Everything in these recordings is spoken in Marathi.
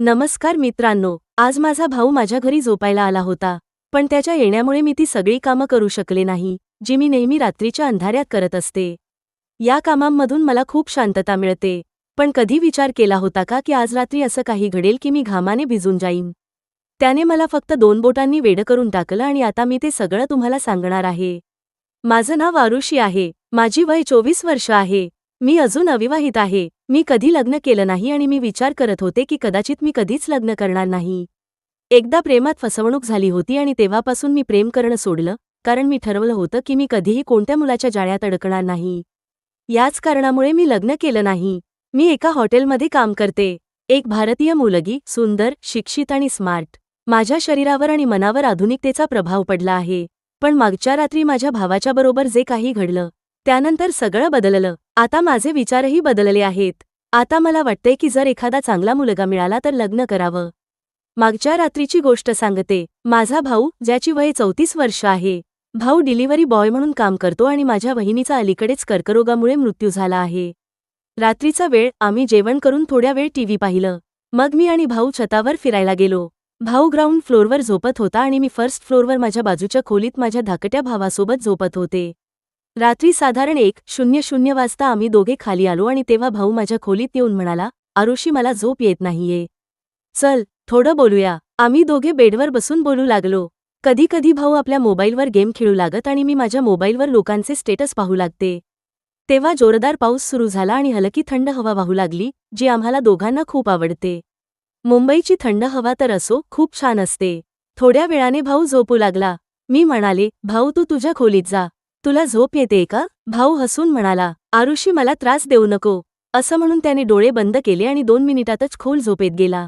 नमस्कार मित्रांनो आज माझा भाऊ माझ्या घरी झोपायला आला होता पण त्याच्या येण्यामुळे मी ती सगळी कामं करू शकले नाही जी मी नेहमी रात्रीच्या अंधाऱ्यात करत असते. या कामांमधून मला खूप शांतता मिळते पण कधी विचार केला होता का की आज रात्री असं काही घडेल की मी घामाने भिजून जाईन? त्याने मला फक्त दोन बोटांनी वेडं करून टाकलं आणि आता मी ते सगळं तुम्हाला सांगणार आहे. माझं नाव आरुषी आहे माझी वय चोवीस वर्ष आहे मी अजून अविवाहित आहे. मी कधी लग्न केलं नाही आणि मी विचार करत होते की कदाचित मी कधीच लग्न करणार नाही. एकदा प्रेमात फसवणूक झाली होती आणि तेव्हापासून मी प्रेम करणं सोडलं कारण मी ठरवलं होतं की मी कधीही कोणत्या मुलाच्या जाळ्यात अडकणार नाही. याच कारणामुळे मी लग्न केलं नाही. मी एका हॉटेलमध्ये काम करते. एक भारतीय मुलगी सुंदर शिक्षित आणि स्मार्ट. माझ्या शरीरावर आणि मनावर आधुनिकतेचा प्रभाव पडला आहे. पण मागच्या रात्री माझ्या भावाच्या बरोबर जे काही घडलं त्यानंतर सगळं बदललं. आता माझे विचारही बदलले आहेत. आता मला वाटते की जर एखादा चांगला मुलगा मिळाला तर लग्न करावं. मागच्या रात्रीची गोष्ट सांगते. माझा भाऊ ज्याची वय चौतीस वर्ष आहे. भाऊ डिलिव्हरी बॉय म्हणून काम करतो आणि माझ्या वहिनीचा अलीकडेच कर्करोगामुळे मृत्यू झाला आहे. रात्रीचा वेळ आम्ही जेवण करून थोड्या वेळ टीव्ही पाहिलं. मग मी आणि भाऊ छतावर फिरायला गेलो. भाऊ ग्राउंड फ्लोअरवर झोपत होता आणि मी फर्स्ट फ्लोअरवर माझ्या बाजूच्या खोलीत माझ्या धाकट्या भावासोबत झोपत होते. रात्री साधारण एक शून्य शून्य वाजता आम्ही दोघे खाली आलो आणि तेव्हा भाऊ माझ्या खोलीत येऊन म्हणाला आरुषी मला झोप येत नाहीये. चल थोडं बोलूया. आम्ही दोघे बेडवर बसून बोलू लागलो. कधी कधी भाऊ आपल्या मोबाईलवर गेम खेळू लागत आणि मी माझ्या मोबाईलवर लोकांचे स्टेटस पाहू लागते. तेव्हा जोरदार पाऊस सुरू झाला आणि हलकी थंड हवा वाहू लागली जी आम्हाला दोघांना खूप आवडते. मुंबईची थंड हवा तर असो खूप छान असते. थोड्या वेळाने भाऊ झोपू लागला. मी म्हणाले भाऊ तू तुझ्या खोलीत जा. तुला झोप येते का? भाऊ हसून म्हणाला आरुषी मला त्रास देऊ नको. असं म्हणून त्याने डोळे बंद केले आणि दोन मिनिटातच खोल झोपेत गेला.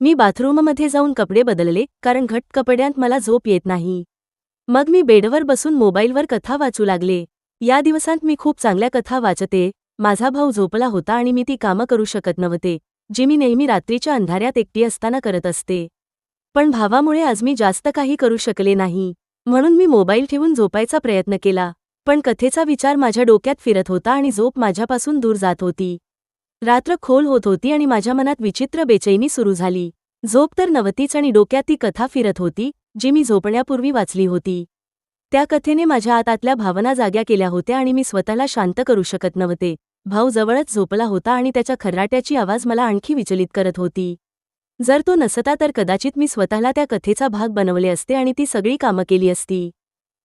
मी बाथरूममध्ये जाऊन कपडे बदलले कारण घट कपड्यांत मला झोप येत नाही. मग मी बेडवर बसून मोबाईलवर कथा वाचू लागले. या दिवसांत मी खूप चांगल्या कथा वाचते. माझा भाऊ झोपला होता आणि मी ती कामं करू शकत नव्हते जी मी नेहमी रात्रीच्या अंधाऱ्यात एकटी असताना करत असते. पण भावामुळे आज मी जास्त काही करू शकले नाही. म्हणून मी मोबाईल ठेवून झोपायचा प्रयत्न केला पण कथेचा विचार माझ्या डोक्यात फिरत होता आणि झोप माझ्यापासून दूर जात होती. रात्र खोल होत होती आणि माझ्या मनात विचित्र बेचैनी सुरू झाली. झोप तर नवतीच आणि डोक्यात ती कथा फिरत होती जी मी झोपण्यापूर्वी वाचली होती. त्या कथेने माझ्या आतातल्या भावना जाग्या केल्या होत्या आणि मी स्वतःला शांत करू शकत नव्हते. भाऊ जवळच झोपला होता आणि त्याच्या खर्राट्याची आवाज मला आणखी विचलित करत होती. जर तो नसता तर कदाचित मी स्वतःला त्या कथेचा भाग बनवले असते आणि ती सगळी कामं केली असती.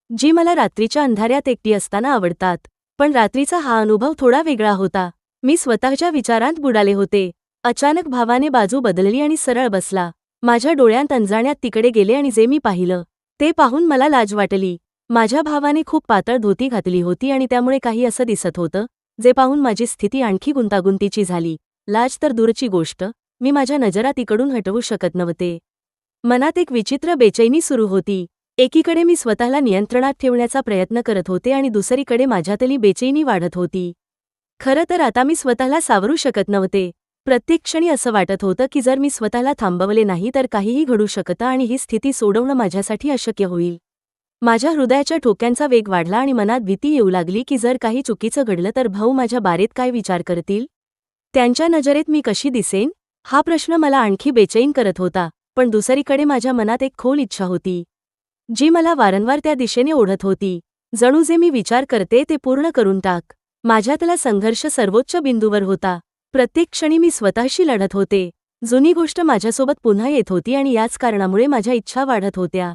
जी मला रात्रीच्या अंधाऱ्यात एकटी असताना आवडतात. पण रात्रीचा हा अनुभव थोडा वेगळा होता. मी स्वतःच्या विचारांत बुडाले होते. अचानक भावाने बाजू बदलली आणि सरळ बसला. माझ्या डोळ्यांत अंजाण्यात तिकडे गेले आणि जे मी पाहिलं ते पाहून मला लाज वाटली. माझ्या भावाने खूप पातळ धोती घातली होती आणि त्यामुळे काही असं दिसत होतं जे पाहून माझी स्थिती आणखी गुंतागुंतीची झाली. लाज तर दूरची गोष्ट मी माझ्या नजरा तिकडून हटवू शकत नव्हते. मनात एक विचित्र बेचैनी सुरू होती. एकीकडे मी स्वतःला नियंत्रणात ठेवण्याचा प्रयत्न करत होते आणि दुसरीकडे माझ्यातली बेचैनी वाढत होती. खरं तर आता मी स्वतःला सावरू शकत नव्हते. प्रत्येक क्षणी असं वाटत होतं की जर मी स्वतःला थांबवले नाही तर काहीही घडू शकतं आणि ही स्थिती सोडवणं माझ्यासाठी अशक्य होईल. माझ्या हृदयाच्या ठोक्यांचा वेग वाढला आणि मनात भीती येऊ लागली की जर काही चुकीचं घडलं तर भाऊ माझ्या बारेत काय विचार करतील? त्यांच्या नजरेत मी कशी दिसेन? हा प्रश्न मला आणखी बेचैन करत होता पण दुसरीकडे माझ्या मनात एक खोल इच्छा होती जी मला वारंवार त्या दिशेने ओढत होती. जणू जे मी विचार करते ते पूर्ण करून टाक. माझ्यातला संघर्ष सर्वोच्च बिंदूवर होता. प्रत्येक क्षणी मी स्वतःशी लढत होते. जुनी गोष्ट माझ्यासोबत पुन्हा येत होती आणि याच कारणामुळे माझ्या इच्छा वाढत होत्या.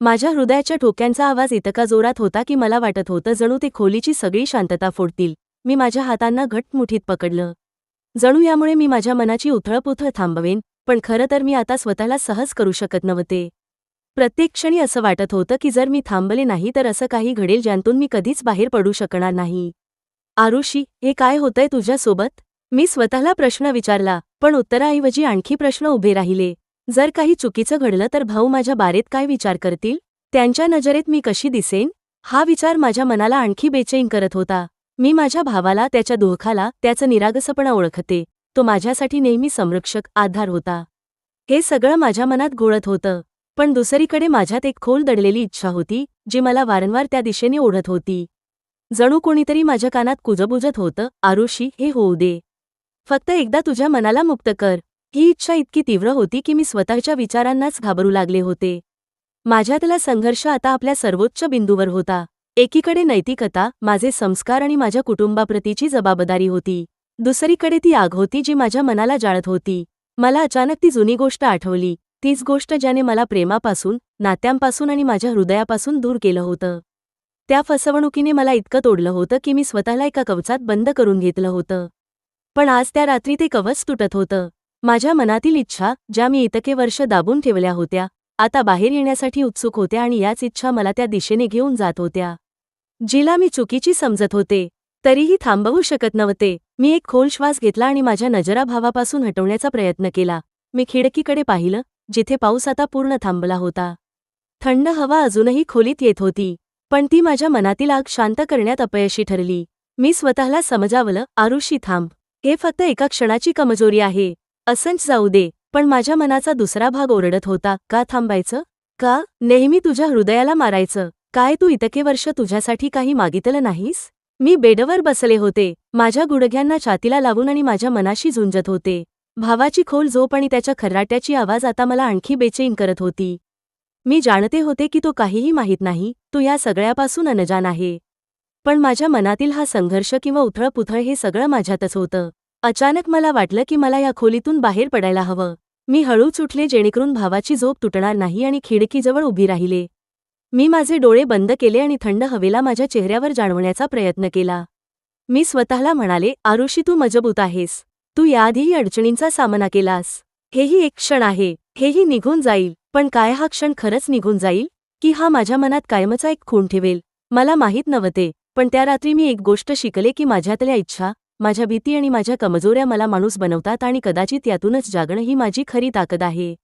माझ्या हृदयाच्या ठोक्यांचा आवाज इतका जोरात होता की मला वाटत होतं जणू ते खोलीची सगळी शांतता फोडतील. मी माझ्या हातांना घटमुठीत पकडलं. जणू यामुळे मी माझ्या मनाची उथळपुथळ थांबवेन पण खरं तर मी आता स्वतःला सहज करू शकत नव्हते. प्रत्येक क्षणी असं वाटत होतं की जर मी थांबले नाही तर असं काही घडेल ज्यांतून मी कधीच बाहेर पडू शकणार नाही. आरुषी हे काय होतंय तुझ्यासोबत? मी स्वतःला प्रश्न विचारला पण उत्तराऐवजी आणखी प्रश्न उभे राहिले. जर काही चुकीचं घडलं तर भाऊ माझ्या बारेत काय विचार करतील? त्यांच्या नजरेत मी कशी दिसेन? हा विचार माझ्या मनाला आणखी बेचैन करत होता. मी माझ्या भावाला त्याच्या दुःखाला त्याचं निरागसपणा ओळखते. तो माझ्यासाठी नेहमी संरक्षक आधार होता. हे सगळं माझ्या मनात घोळत होतं. पण दुसरीकडे माझ्यात एक खोल दडलेली इच्छा होती जी मला वारंवार त्या दिशेने ओढत होती. जणू कोणीतरी माझ्या कानात कुजबुजत होतं आरुषी हे होऊ दे. फक्त एकदा तुझ्या मनाला मुक्त कर. ही इच्छा इतकी तीव्र होती की मी स्वतःच्या विचारांनाच घाबरू लागले होते. माझ्यातला संघर्ष आता आपल्या सर्वोच्च बिंदूवर होता. एकीकडे नैतिकता माझे संस्कार आणि माझ्या कुटुंबाप्रतीची जबाबदारी होती. दुसरीकडे ती आग होती जी माझ्या मनाला जाळत होती. मला अचानक ती जुनी गोष्ट आठवली. तीच गोष्ट ज्याने मला प्रेमापासून नात्यांपासून आणि माझ्या हृदयापासून दूर केलं होतं. त्या फसवणुकीने मला इतकं तोडलं होतं की मी स्वतःला एका कवचात बंद करून घेतलं होतं. पण आज त्या रात्री ते कवच तुटत होतं. माझ्या मनातील इच्छा ज्या मी इतके वर्ष दाबून ठेवल्या होत्या आता बाहेर येण्यासाठी उत्सुक होत्या आणि याच इच्छा मला त्या दिशेने घेऊन जात होत्या. जिला मी चुकीची समजत होते तरीही थांबवू शकत नव्हते. मी एक खोल श्वास घेतला आणि माझ्या नजरा भावापासून हटवण्याचा प्रयत्न केला. मी खिडकीकडे पाहिलं जिथे पाऊस आता पूर्ण थांबला होता. थंड हवा अजूनही खोलीत येत होती पण ती माझ्या मनातील आग शांत करण्यात अपयशी ठरली. मी स्वतःला समजावलं आरुषी थांब. हे फक्त एका क्षणाची कमजोरी आहे. असंच जाऊ दे पण माझ्या मनाचा दुसरा भाग ओरडत होता. का थांबायचं? का? नेहमी तुझ्या हृदयाला मारायचं. काय तू इतके वर्ष तुझ्यासाठी काही मागितलं नाहीस? मी बेडवर बसले होते. माझ्या गुडघ्यांना छातीला लावून आणि माझ्या मनाशी झुंजत होते. भावाची खोल झोप आणि त्याच्या खर्राट्याची आवाज आता मला आणखी बेचैन करत होती. मी जाणते होते की तो काहीही माहीत नाही तू या सगळ्यापासून अनजान आहे. पण माझ्या मनातील हा संघर्ष किंवा उथळपुथळ हे सगळं माझ्यातच होतं. अचानक मला वाटलं की मला या खोलीतून बाहेर पडायला हवं. मी हळूच उठले जेणेकरून भावाची झोप तुटणार नाही आणि खिडकीजवळ उभी राहिले. मी माझे डोळे बंद केले आणि थंड हवेला माझ्या चेहऱ्यावर जाणवण्याचा प्रयत्न केला. मी स्वतःला म्हणाले आरुषी तू मजबूत आहेस. तू याआधीही अडचणींचा सामना केलास. हेही एक क्षण आहे. हेही निघून जाईल. पण काय हा क्षण खरंच निघून जाईल? की हा माझ्या मनात कायमचा एक खून ठेवेल? मला माहीत नव्हते. पण त्या रात्री मी एक गोष्ट शिकले की माझ्यातल्या इच्छा माझ्या भीती आणि माझ्या कमजोऱ्या मला माणूस बनवतात आणि कदाचित यातूनच जागणं ही माझी खरी ताकद आहे.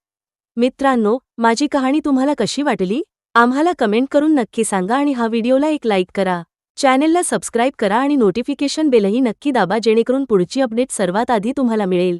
मित्रांनो माझी कहाणी तुम्हाला कशी वाटली? आम्हाला कमेंट करून नक्की सांगा आणि हा व्हिडिओला एक लाईक करा. चॅनेलला सबस्क्राईब करा आणि नोटिफिकेशन बेलही नक्की दाबा जेणेकरून पुढची अपडेट सर्वात आधी तुम्हाला मिळेल.